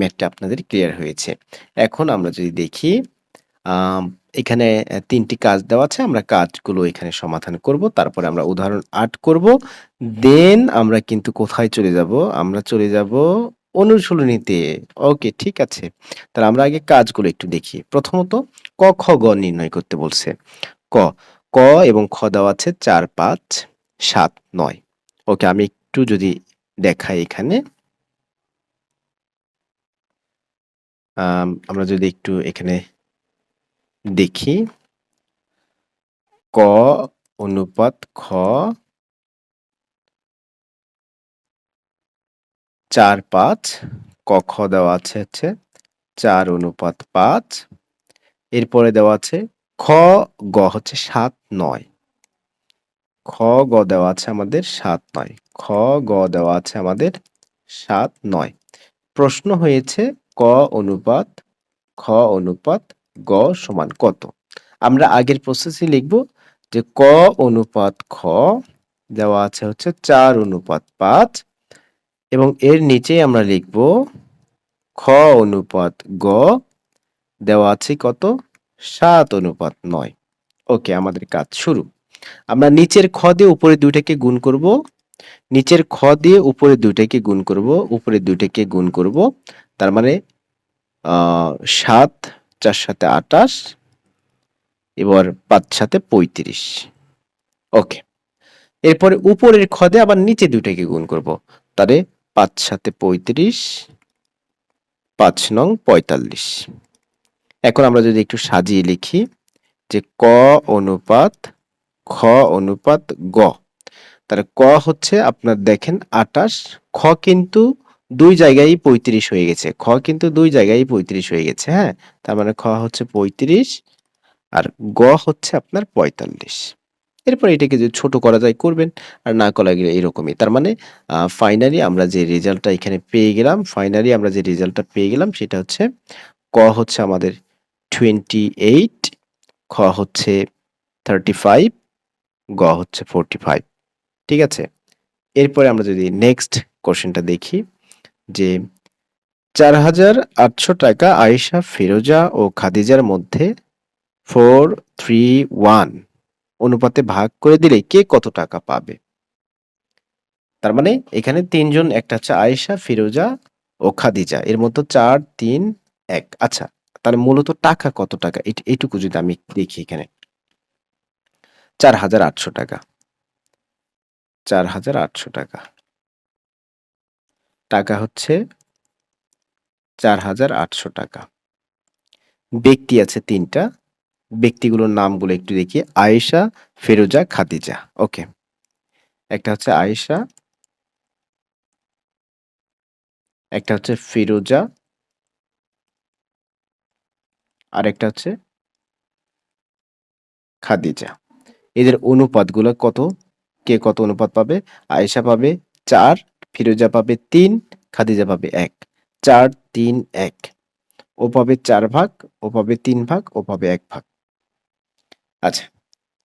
ম্যাথটা আপনাদের ক্লিয়ার হয়েছে। এখন আমরা যদি দেখি এখানে তিনটি কাজ দেওয়া আছে, আমরা কাজগুলো এখানে সমাধান করব, তারপরে আমরা উদাহরণ আট করব, দেন আমরা কিন্তু কোথায় চলে যাব? আমরা চলে যাব অনুশীলনীতে। ওকে, ঠিক আছে। তাহলে আমরা আগে কাজগুলো একটু দেখি। প্রথমত, ক, খ, গ নির্ণয় করতে বলছে। ক ক এবং খ দেওয়া আছে চার, পাঁচ, সাত, নয়। ওকে, আমি একটু যদি দেখাই এখানে আম, আমরা যদি একটু এখানে দেখি, ক অনুপাত খ চার পাঁচ, ক খ দেওয়া আছে হচ্ছে চার অনুপাত পাঁচ, এরপরে দেওয়া আছে খ গ হচ্ছে সাত নয়। খ গ দেওয়া আছে আমাদের সাত নয়। খ গ দেওয়া আছে আমাদের সাত নয়। প্রশ্ন হয়েছে ক অনুপাত, খ অনুপাত, গ সমান কত? আমরা আগের প্রসেসে লিখব যে ক অনুপাত খ দেওয়া আছে হচ্ছে চার অনুপাত পাঁচ এবং এর নিচে আমরা লিখব খ অনুপাত গ দেওয়া আছে কত? সাত অনুপাত নয়। ওকে, আমাদের কাজ শুরু। আমরা নিচের খ দিয়ে উপরে দুইটাকে গুণ করব। নিচের খ দিয়ে উপরে দুইটাকে গুণ করব, উপরে দুইটাকে গুণ করব। তার মানে সাত, চার সাথে আটাশ এবার পাঁচ সাথে পঁয়ত্রিশ। ওকে। এরপরে উপরের খদে আবার নিচে দুইটাকে গুণ করব। তাহলে পাঁচ সাথে পঁয়ত্রিশ, পাঁচ নং পঁয়তাল্লিশ। এখন আমরা যদি একটু সাজিয়ে লিখি যে ক অনুপাত, খ অনুপাত গ। তাহলে ক হচ্ছে আপনার দেখেন আটাশ খ কিন্তু দুই জায়গায় পঁয়ত্রিশ হয়ে গেছে। খ কিন্তু দুই জায়গায় পঁয়ত্রিশ হয়ে গেছে হ্যাঁ? তার মানে খ হচ্ছে পঁয়ত্রিশ আর গ হচ্ছে আপনার পঁয়তাল্লিশ। এরপর এটাকে যদি ছোট করা যায়, করবেন আর না করা গেলে এরকমই। তার মানে ফাইনালি আমরা যে রেজাল্টটা এখানে পেয়ে গেলাম ফাইনালি আমরা যে রেজাল্টটা পেয়ে গেলাম, সেটা হচ্ছে ক হচ্ছে আমাদের টোয়েন্টি এইট খ হচ্ছে থার্টি ফাইভ গ হচ্ছে ফোরটি ফাইভ ঠিক আছে? এরপরে আমরা যদি নেক্সট কোশ্চেনটা দেখি। যে চার হাজার আটশো টাকা আয়েশা, ফিরোজা ও খাদিজার মধ্যে ফোর থ্রি ওয়ান অনুপাতে ভাগ করে দিলে কে কত টাকা পাবে? তার মানে এখানে তিনজন, একটা হচ্ছে আয়েশা, ফিরোজা ও খাদিজা। এর মধ্যে চার, তিন, এক। আচ্ছা তাহলে মূলত টাকা কত টাকা? এইটুকু যদি আমি দেখি এখানে। চার হাজার আটশো টাকা। চার হাজার আটশো টাকা। টাকা হচ্ছে চার হাজার আটশো টাকা। ব্যক্তি আছে তিনটা। ব্যক্তিগুলোর নামগুলো একটু দেখি আয়েশা, ফেরোজা, খাদিজা। ওকে। একটা হচ্ছে আয়েশা, একটা হচ্ছে ফিরোজা আর একটা হচ্ছে খাদিজা। এদের অনুপাতগুলো কত? কে কত অনুপাত পাবে? আয়েশা পাবে চার ফিরোজা পাবে তিন, খাদিজা পাবে এক। চার, তিন, এক। ও পাবে চার ভাগ, ও পাবে তিন ভাগ, ও পাবে এক ভাগ। আচ্ছা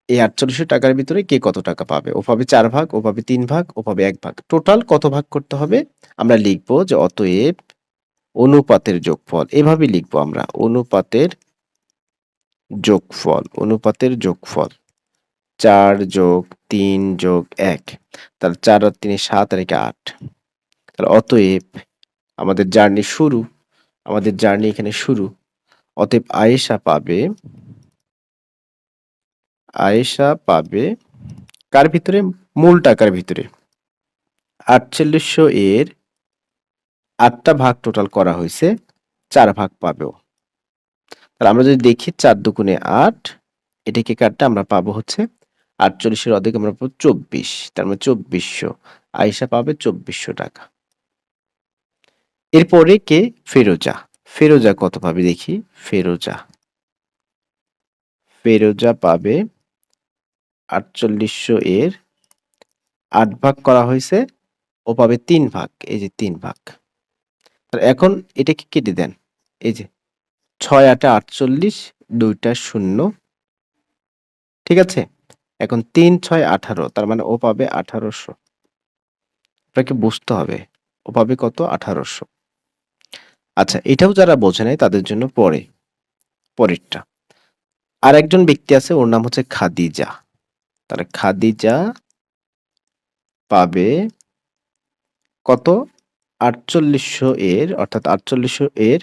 এই আটচল্লিশশো টাকার ভিতরে কে কত টাকা পাবে? ও পাবে চার ভাগ, ও পাবে তিন ভাগ, ও পাবে এক ভাগ। টোটাল কত ভাগ করতে হবে? আমরা লিখব যে অতএব অনুপাতের যোগফল, এভাবে লিখব আমরা, অনুপাতের যোগফল অনুপাতের যোগফল। চার যোগ তিন যোগ এক। তাহলে চার আর তিনে সাত আর একে আট। তাহলে অতএব আমাদের জার্নি শুরু। আমাদের জার্নি এখানে শুরু। অতএব আয়েশা পাবে আয়েশা পাবে কার ভিতরে? মূল টাকার ভিতরে। আটচল্লিশশো এর আটটা ভাগ টোটাল করা হয়েছে, চার ভাগ পাবেও তাহলে আমরা যদি দেখি চার দুগুণে আট, এটাকে কাটতে আমরা পাবো হচ্ছে আটচল্লিশের অর্ধেক আমরা পাবো চব্বিশ, তার মানে চব্বিশশো। আয়েশা পাবে চব্বিশশো টাকা। এরপরে কে? ফেরোজা। ফেরোজা কত পাবে দেখি? ফেরোজা। ফেরোজা পাবে আটচল্লিশশো এর আট ভাগ করা হয়েছে, ও পাবে তিন ভাগ, এই যে তিন ভাগ। এখন এটাকে কেটে দেন, এই যে ছয় আটে আটচল্লিশ, দুইটা শূন্য। ঠিক আছে? এখন তিন ছয় আঠারো, তার মানে ও পাবে আঠারোশো। আপনাকে বুঝতে হবে, ও পাবে কত? আঠারোশো। আচ্ছা এটাও যারা বোঝে নাই, তাদের জন্য পরে, পরেরটা। আর একজন ব্যক্তি আছে, ওর নাম হচ্ছে খাদিজা। তাহলে খাদিজা পাবে কত? আটচল্লিশশো এর, অর্থাৎ আটচল্লিশশো এর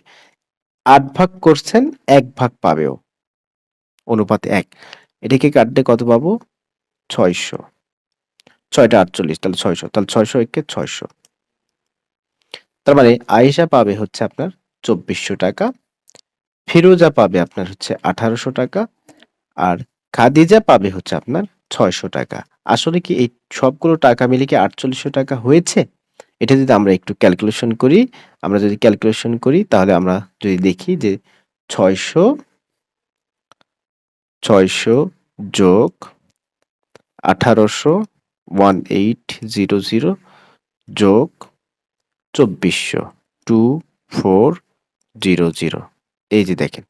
আট ভাগ করছেন, এক ভাগ পাবেও অনুপাত এক। এটাকে কাটলে কত পাবো? ছয়শো। ছয়টা আটচল্লিশ, তাহলে ছয়শো। তাহলে ছয়শো একে ছয়শো। তার মানে আয়েশা পাবে হচ্ছে আপনার চব্বিশশো টাকা ফিরোজা পাবে আপনার হচ্ছে আঠারোশো টাকা, আর খাদিজা পাবে হচ্ছে আপনার ছয়শো টাকা। আসলে কি এই সবগুলো টাকা মিলে কি আটচল্লিশশো টাকা হয়েছে? এটা যদি আমরা একটু ক্যালকুলেশন করি, আমরা যদি ক্যালকুলেশন করি, তাহলে আমরা যদি দেখি যে ছয়শো ছয়শো যোগ আঠারোশো ওয়ান এইট জিরো জিরো যোগ চব্বিশশো টু ফোর জিরো জিরো। এই যে দেখেন,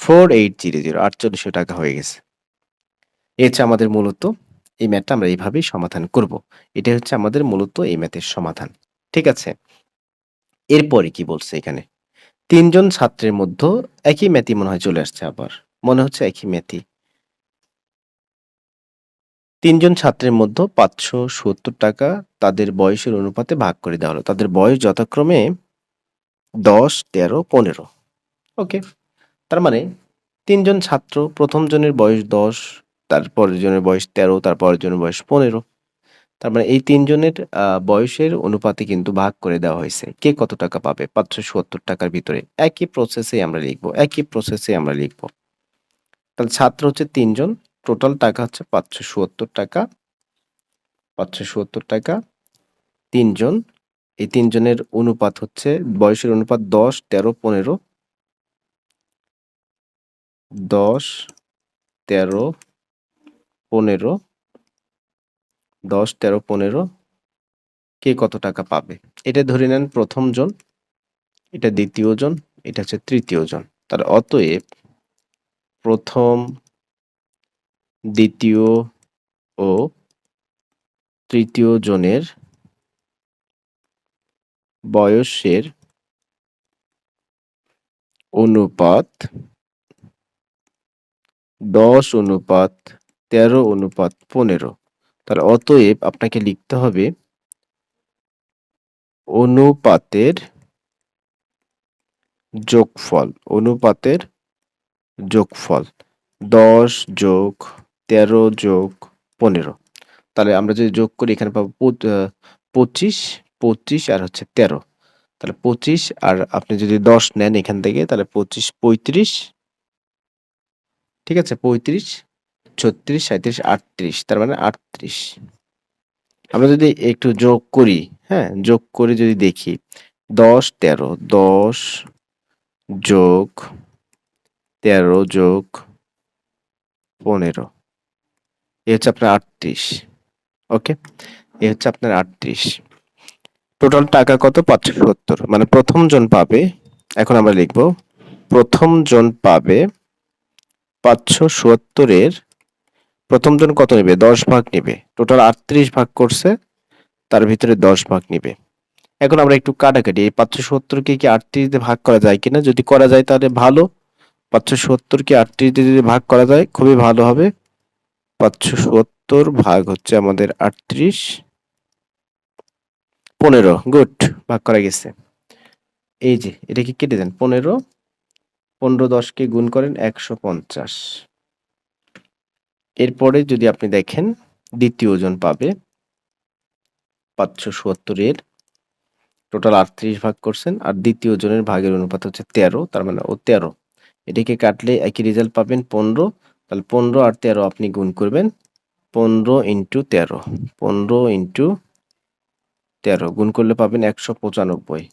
ফোর এইট জিরো জিরো, আটচল্লিশশো টাকা হয়ে গেছে। হচ্ছে আমাদের মূলত এই ম্যাথটা আমরা এইভাবেই সমাধান করব। এটা হচ্ছে আমাদের মূলত এই ম্যাথের সমাধান, ঠিক আছে? এরপরে কি বলছে এখানে? তিনজন ছাত্রের মধ্যে একই ম্যাথই মনে হয় চলে আসছে আবার, মনে হচ্ছে একই ম্যাথই। তিনজন ছাত্রের মধ্যে পাঁচশো সত্তর টাকা তাদের বয়সের অনুপাতে ভাগ করে দেওয়া হলো। তাদের বয়স যথাক্রমে দশ, তেরো, পনেরো। ওকে তার মানে তিনজন ছাত্র, প্রথম জনের বয়স দশ, তারপরের জনের বয়স তেরো, তারপরের জনের বয়স পনেরো। তার মানে এই তিনজনের বয়সের অনুপাতে কিন্তু ভাগ করে দেওয়া হয়েছে। কে কত টাকা পাবে? পাঁচশো সত্তর টাকার ভিতরে। একই প্রসেসে আমরা লিখব, একই প্রসেসে আমরা লিখব। তাহলে ছাত্র হচ্ছে তিনজন টোটাল টাকা হচ্ছে পাঁচশো সত্তর টাকা। পাঁচশো সত্তর টাকা। তিনজন। এই তিনজনের অনুপাত হচ্ছে, বয়সের অনুপাত দশ, তেরো, পনেরো। দশ, তেরো, পনেরো। দশ, তেরো, পনেরো। কে কত টাকা পাবে? এটা ধরে নেন প্রথম জন এটা দ্বিতীয় জন এটা হচ্ছে তৃতীয় জন তার অতএব প্রথম দ্বিতীয় ও তৃতীয় জনের বয়সের অনুপাত দশ অনুপাত তেরো অনুপাত পনেরো। তার অতএব আপনাকে লিখতে হবে অনুপাতের যোগফল অনুপাতের যোগফল। দশ যোগ তেরো যোগ পনেরো। তাহলে আমরা যদি যোগ করি, এখানে পাবো পঁচিশ পঁচিশ আর হচ্ছে তেরো। তাহলে পঁচিশ আর আপনি যদি দশ নেন এখান থেকে, তাহলে পঁচিশ, পঁয়ত্রিশ, ঠিক আছে? পঁয়ত্রিশ, ছত্রিশ সাঁত্রিশ আটত্রিশ, তার মানে আটত্রিশ। আমরা যদি একটু যোগ করি হ্যাঁ যোগ করে যদি দেখি, দশ, তেরো, দশ যোগ তেরো যোগ পনেরো। এ হচ্ছে আপনার আটত্রিশ, ওকে? এ হচ্ছে আপনার আটত্রিশ। টোটাল টাকা কত? পাঁচশো সত্তর মানে প্রথম জন পাবে, এখন আমরা লিখব, প্রথম জন পাবে পাঁচশো সত্তরের, প্রথম জন কত নেবে? দশ ভাগ নেবে। টোটাল আটত্রিশ ভাগ করছে, তার ভিতরে দশ ভাগ নেবে। এখন আমরা একটু কাটাকাটি, এই পাঁচশো সত্তরকে কি আটত্রিশ দিয়ে ভাগ করা যায় কিনা? যদি করা যায় তাহলে ভালো। পাঁচশো সত্তরকে আটত্রিশ দিয়ে যদি ভাগ করা যায়, খুবই ভালো হবে। পাঁচশো সত্তর ভাগ হচ্ছে আমাদের আটত্রিশ। পনেরো, গুড, ভাগ করা গেছে। এই যে এটাকে কেটে দেন? পনেরো পনেরো দশকে গুণ করেন একশো পঞ্চাশ। এরপরে যদি আপনি দেখেন, দ্বিতীয় জন পাবে পাঁচশো সত্তরের। টোটাল আটত্রিশ ভাগ করছেন, আর দ্বিতীয় জনের ভাগের অনুপাত হচ্ছে তেরো, তার মানে ও তেরো। এটাকে কাটলে একই রেজাল্ট পাবেন পনেরো তাহলে পনেরো আর তেরো আপনি গুণ করবেন। পনেরো ইন্টু তেরো। পনেরো ইন্টু তেরো। গুণ করলে পাবেন একশো পঁচানব্বই।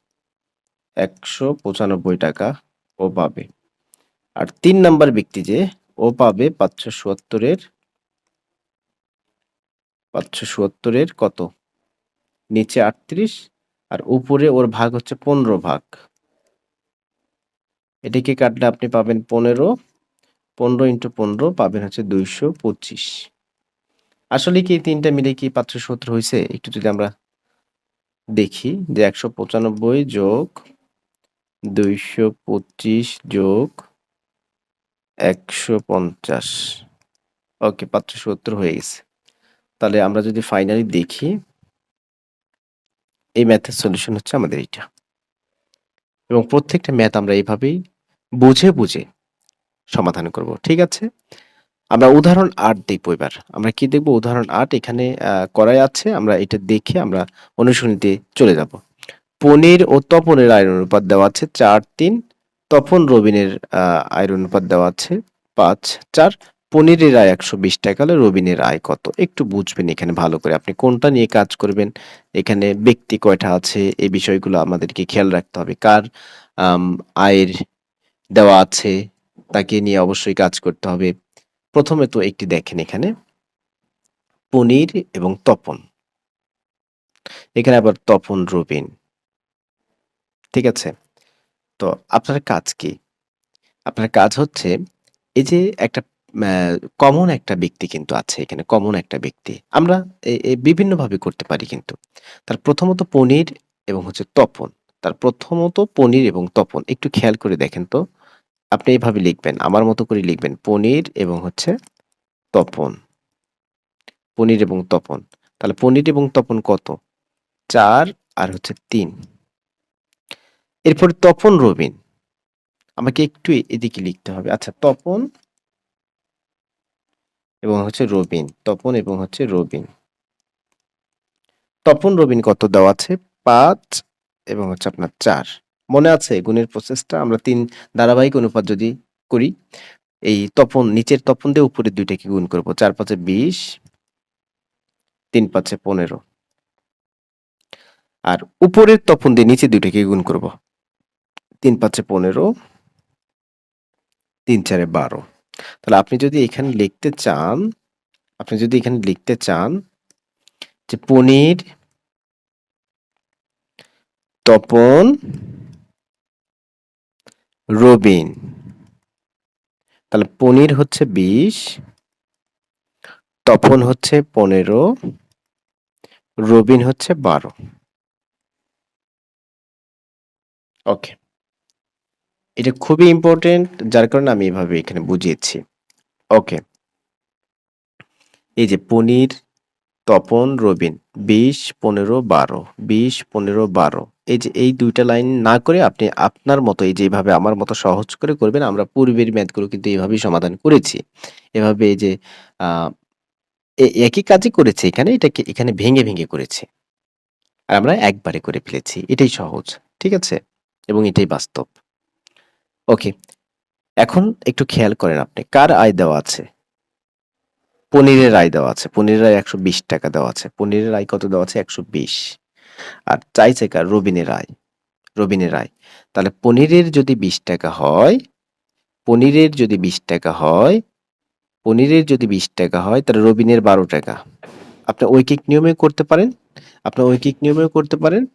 একশো পঁচানব্বই টাকা ও পাবে। আর তিন নাম্বার ব্যক্তি যে, ও পাবে পাঁচশো সত্তরের পাঁচশো সত্তরের কত? নিচে আটত্রিশ আর উপরে ওর ভাগ হচ্ছে পনেরো ভাগ। এটিকে কাটলে আপনি পাবেন পনেরো। পনেরো ইন্টু পনেরো পাবেন হচ্ছে দুইশো পঁচিশ। আসলে কি তিনটা মিলে কি পাঁচশো সত্তর হয়েছে একটু যদি আমরা দেখি যে একশো পঁচানব্বই যোগ দুইশো পঁচিশ যোগ একশো পঞ্চাশ। ওকে, পাঁচশো সত্তর হয়ে গেছে। তাহলে আমরা যদি ফাইনালি দেখি, এই ম্যাথের সলিউশন হচ্ছে আমাদের এইটা। এবং প্রত্যেকটা ম্যাথ আমরা এইভাবেই বুঝে বুঝে সমাধান করব, ঠিক আছে? আমরা উদাহরণ আট দেখব এবার। আমরা কি দেখব? উদাহরণ আট এখানে করাই আছে। আমরা এটা দেখে আমরা অনুশীলনীতে চলে যাব। পনির ও তপনের আয়রন অনুপাত দেওয়া আছে চার তিন। তপন রবিনের আয়রন অনুপাত দেওয়া আছে পাঁচ চার। পনিরের আয় একশো বিশ টাকা হলে রবিনের আয় কত? একটু বুঝবেন এখানে ভালো করে। আপনি কোনটা নিয়ে কাজ করবেন? এখানে ব্যক্তি কয়টা আছে? এই বিষয়গুলো আমাদেরকে খেয়াল রাখতে হবে। কার আয়ের দেওয়া আছে? তাকে নিয়ে অবশ্যই কাজ করতে হবে। প্রথমে তো একটি দেখেন এখানে। পনির এবং তপন। এখানে আবার তপন, রবিন। ঠিক আছে? তো আপনার কাজ কি? আপনার কাজ হচ্ছে এই যে একটা কমন একটা ব্যক্তি কিন্তু আছে এখানে কমন একটা ব্যক্তি। আমরা বিভিন্নভাবে করতে পারি কিন্তু। তার প্রথমত পনির এবং হচ্ছে তপন। তার প্রথমত পনির এবং তপন। একটু খেয়াল করে দেখেন তো। আপনি এইভাবে লিখবেন, আমার মতো করে লিখবেন, পনির এবং হচ্ছে তপন। পনির এবং তপন। তাহলে পনির এবং তপন কত? চার আর হচ্ছে তিন। এরপরে তপন রবিন। আমাকে একটু এদিকে লিখতে হবে। আচ্ছা তপন এবং হচ্ছে রবিন। তপন এবং হচ্ছে রবিন। তপন রবিন কত দেওয়া আছে? পাঁচ এবং হচ্ছে আপনার চার। মনে আছে গুণের প্রসেসটা আমরা তিন ধারাবাহিক অনুপাত যদি করি, এই তপন, নিচের তপন দিয়ে উপরে দুইটাকে গুণ করব। চার পাঁচে বিশ, তিন পাঁচে পনেরো। আর উপরের তপন দিয়ে নিচে দুইটাকে গুণ করব। তিন পাঁচে পনেরো, তিন চারে বারো। তাহলে আপনি যদি এখানে লিখতে চান, আপনি যদি এখানে লিখতে চান যে পনির তপন রবিন। তাহলে পনির হচ্ছে বিশ, তপন হচ্ছে পনেরো, রবিন হচ্ছে বারো। ওকে। এটা খুবই ইম্পর্টেন্ট যার কারণে আমি এভাবে এখানে বুঝিয়েছি। ওকে। এই যে পনির তপন, রবিন, বিশ, পনেরো, বারো, বিশ, পনেরো, বারো। এই যে এই দুইটা লাইন না করে আপনি আপনার মতো এই যেভাবে আমার মতো সহজ করে করবেন, আমরা পূর্বের ম্যাথগুলো কিন্তু এইভাবেই সমাধান করেছি। এভাবে এই যে একই কাজই করেছে এখানে, এটাকে এখানে ভেঙে ভেঙে করেছে। আর আমরা একবারে করে ফেলেছি, এটাই সহজ, ঠিক আছে? এবং এটাই বাস্তব। ওকে, এখন একটু খেয়াল করেন আপনি, কার আয় দেওয়া আছে? পনিরের আয় দেওয়া আছে। পনিরের আয় একশো বিশ টাকা দেওয়া আছে। পনিরের আয় কত দেওয়া আছে? একশো বিশ। আর চাইছে কার রবিনের আয় রবিনের আয় তাহলে পনিরের যদি বিশ টাকা হয়, পনিরের যদি বিশ টাকা হয়, পনিরের যদি বিশ টাকা হয়, তাহলে রবিনের বারো টাকা। আপনি ঐকিক নিয়মে করতে পারেন। আপনি ঐকিক নিয়মেও করতে পারেন।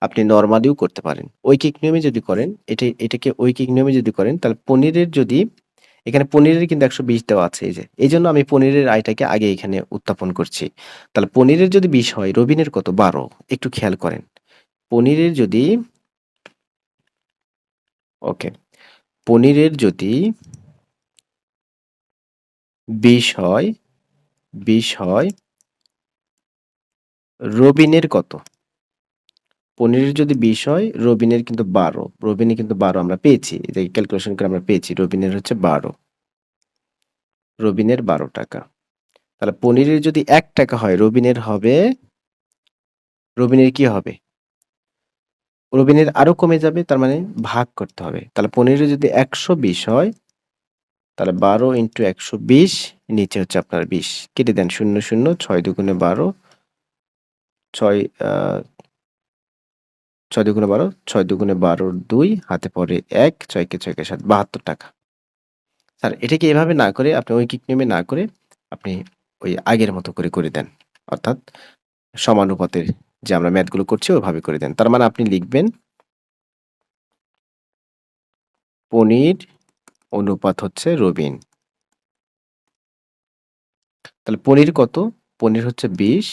আপনি নর্মালিও করতে পারেন। ঐকিক নিয়মে যদি করেন, এটা, এটাকে ঐকিক নিয়মে যদি করেন, তাহলে পনিরের যদি এখানে পনিরের কিন্তু একশো বিশ দেওয়া আছে এই যে। এই জন্য আমি পনিরের আয়টাকে আগে এখানে উত্থাপন করছি। তাহলে পনিরের যদি বিশ হয়, রবিনের কত? বারো। একটু খেয়াল করেন। পনিরের যদি ওকে। পনিরের যদি বিশ হয় বিশ হয়, রবিনের কত? পনিরের যদি বিশ হয়, রবিনের কিন্তু বারো। রবিনে কিন্তু বারো আমরা পেয়েছি। যে ক্যালকুলেশন করে আমরা পেয়েছি, রবিনের হচ্ছে বারো। রবিনের বারো টাকা। তাহলে পনিরের যদি এক টাকা হয়, রবিনের হবে, রবিনের কি হবে? রবিনের আরও কমে যাবে, তার মানে ভাগ করতে হবে। তাহলে পনিরের যদি একশো বিশ হয়, তাহলে বারো ইন্টু একশো বিশ, নিচে হচ্ছে আপনার বিশ। কেটে দেন শূন্য শূন্য, ছয় দুগুণে বারো, ছয় ছয় দুগুণে বারো, ছয় দুগুণে বারোর দুই, হাতে পরে এক, ছয়কে ছয়কে সাত, বাহাত্তর টাকা। স্যার এটাকে এভাবে না করে, আপনি ওই কিক নিয়মে না করে আপনি ওই আগের মতো করে করে দেন। অর্থাৎ সমানুপাতের যে আমরা ম্যাথগুলো করছি ওইভাবে করে দেন। তার মানে আপনি লিখবেন, পনির অনুপাত হচ্ছে রবিন। তাহলে পনির কত? পনির হচ্ছে বিশ,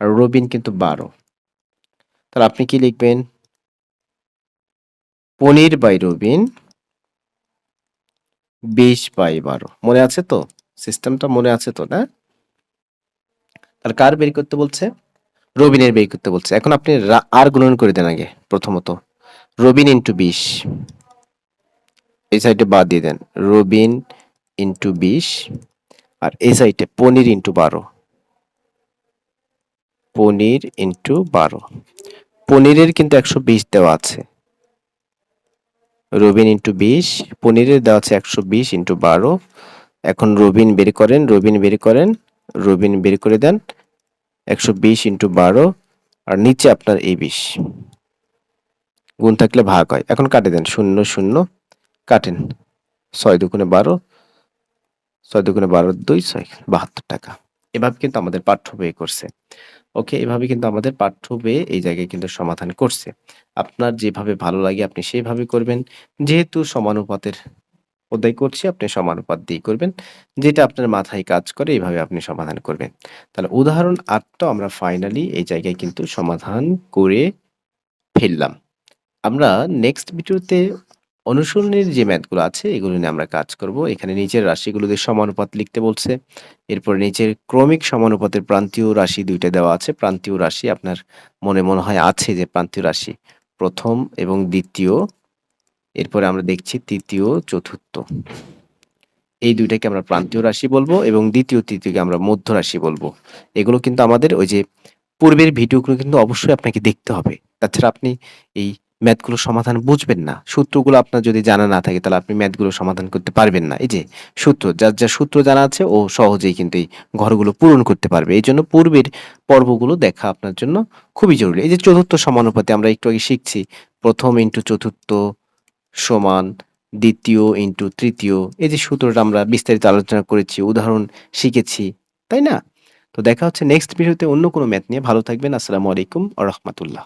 আর রবিন কিন্তু বারো। তাহলে আপনি কি লিখবেন? পনির বাই রবিন, বিশ বাই বারো। মনে আছে তো? সিস্টেমটা মনে আছে তো, না? তাহলে কার বের করতে বলছে? রবিনের বের করতে বলছে। এখন আপনি আর গুণন করে দেন আগে, প্রথমত। রবিন ইন্টু বিশ। এই সাইডে বাদ দিয়ে দেন। রবিন ইন্টু বিশ আর এই সাইডে পনির ইন্টু বারো। পনির ইন্টু বারো। পনিরের কিন্তু একশো বিশ দেওয়া আছে। রবিন ইন্টু বিশ, পনিরের দেওয়া আছে একশো বিশ ইন্টু বারো। এখন রবিন বের করেন, রবিন বের করেন, রবিন বের করে দেন একশো বিশ ইন্টু বারো, আর নিচে আপনার এই বিশ। গুণ থাকলে ভাগ হয়। এখন কাটে দেন, শূন্য শূন্য, কাটেন। ছয় দুগুণে বারো, ছয় দুগুণে বারো, দুই, ছয়, বাহাত্তর টাকা। এভাবে কিন্তু আমাদের পাঠ্য বই করছে। ওকে, এভাবে কিন্তু আমাদের পাঠ্য এই জায়গায় কিন্তু সমাধান করছে। আপনার যেভাবে ভালো লাগে আপনি সেভাবে করবেন। যেহেতু সমানুপাতের অধ্যায় করছি, আপনি সমানুপাত দিয়ে করবেন। যেটা আপনার মাথায় কাজ করে এইভাবে আপনি সমাধান করবেন। তাহলে উদাহরণ আটটা আমরা ফাইনালি এই জায়গায় কিন্তু সমাধান করে ফেললাম। আমরা নেক্সট ভিডিওতে অনুসরণের যে ম্যাথগুলো আছে, এগুলো নিয়ে আমরা কাজ করব। এখানে নিচের রাশিগুলোতে সমানুপাত লিখতে বলছে। এরপর নিচের ক্রমিক সমানুপাতের প্রান্তীয় রাশি দুইটা দেওয়া আছে। প্রান্তীয় রাশি আপনার মনে মনে হয় আছে যে প্রান্তীয় রাশি প্রথম এবং দ্বিতীয়। এরপরে আমরা দেখছি তৃতীয়, চতুর্থ। এই দুইটাকে আমরা প্রান্তীয় রাশি বলব এবং দ্বিতীয়, তৃতীয়কে আমরা মধ্য রাশি বলব। এগুলো কিন্তু আমাদের ওই যে পূর্বের ভিডিওগুলো কিন্তু অবশ্যই আপনাকে দেখতে হবে। তাছাড়া আপনি এই ম্যাথগুলো সমাধান বুঝবেন না। সূত্রগুলো আপনার যদি জানা না থাকে, তাহলে আপনি ম্যাথগুলো সমাধান করতে পারবেন না। এই যে সূত্র, যার যা সূত্র জানা আছে, ও সহজেই কিন্তু এই ঘরগুলো পূরণ করতে পারবে। এই জন্য পূর্বের পর্বগুলো দেখা আপনার জন্য খুবই জরুরি। এই যে চতুর্থ সমানুপাতে আমরা একটু আগে শিখছি, প্রথম ইন্টু চতুর্থ সমান দ্বিতীয় ইন্টু তৃতীয়। এই যে সূত্রটা আমরা বিস্তারিত আলোচনা করেছি, উদাহরণ শিখেছি, তাই না? তো দেখা হচ্ছে নেক্সট ভিডিওতে অন্য কোনো ম্যাথ নিয়ে। ভালো থাকবেন, আসসালামু আলাইকুম আ রহমতুল্লাহ।